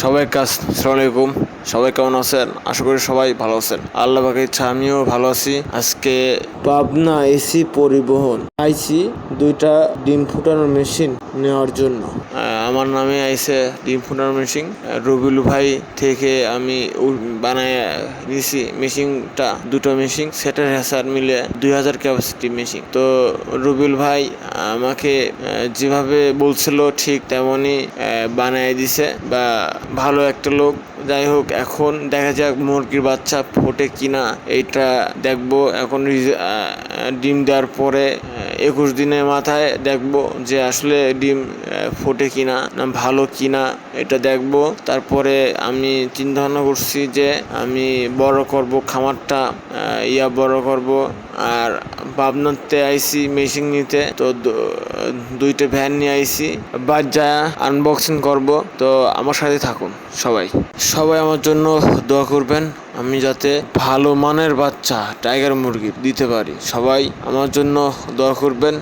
সবাই কাজ আসসালামু আলাইকুম। সবাই কেমন আছেন? আশা করি সবাই ভালো আছেন। আল্লাহ পাকে ইচ্ছা, আমিও ভালো আছি। আজকে পাবনা এসি পরিবহন। আইছি দুইটা ডিম ফুটানোর মেশিন নেওয়ার জন্য। আমার নামে আইছে ডিম ফুটানোর মেশিন। রবিউল ভাই থেকে আমি বানায় নিছি মেশিনটা, দুটো মেশিন সেটার হেসার মিলে দুই হাজার ক্যাপাসিটি মেশিন। তো রবিউল ভাই আমাকে যেভাবে বলছিল ঠিক তেমনই বানায় দিছে বা ভালো একটা লোক। যাই হোক, এখন দেখা যাক মুরগির বাচ্চা ফোটে কিনা। এইটা দেখব। এখন ডিম দেওয়ার পরে একুশ দিনের মাথায় দেখব যে আসলে ডিম ফোটে কিনা না, ভালো কিনা, এটা দেখব। তারপরে আমি চিন্তা ভাবনা করছি যে আমি বড় করব, খামারটা ইয়া বড় করব। আর পাবনাতে আইসি মেশিন নিতে, তো দুইটা ভ্যান নিয়ে আইসি বাদ যা আনবক্সিং করব। তো আমার সাথে থাকুন সবাই। সবাই আমার জন্য দোয়া করবেন। আমি যাতে ভালো মানের বাচ্চা টাইগার মুরগি দিতে পারি। সবাই আমার জন্য দোয়া করবেন।